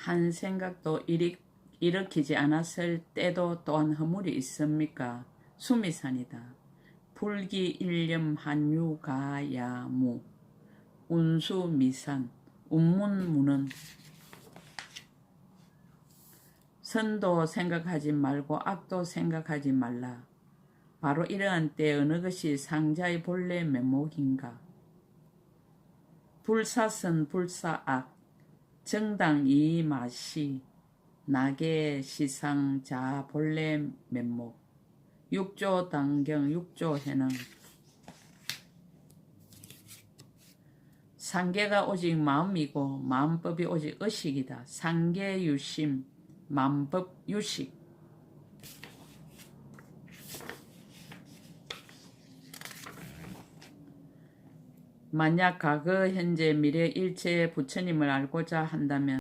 한 생각도 일으, 일으키지 않았을 때도 또한 허물이 있습니까? 수미산이다. 불기 일념 한유가야무 운수미산 운문무는 선도 생각하지 말고 악도 생각하지 말라. 바로 이러한 때 어느 것이 상자의 본래 면목인가? 불사선 불사악 정당 이 맛이 낙의 시상 자 본래 면목. 육조 당경 육조 해능. 상계가 오직 마음이고 마음법이 오직 의식이다. 상계 유심 마음법 유식 만약 과거, 현재, 미래 일체의 부처님을 알고자 한다면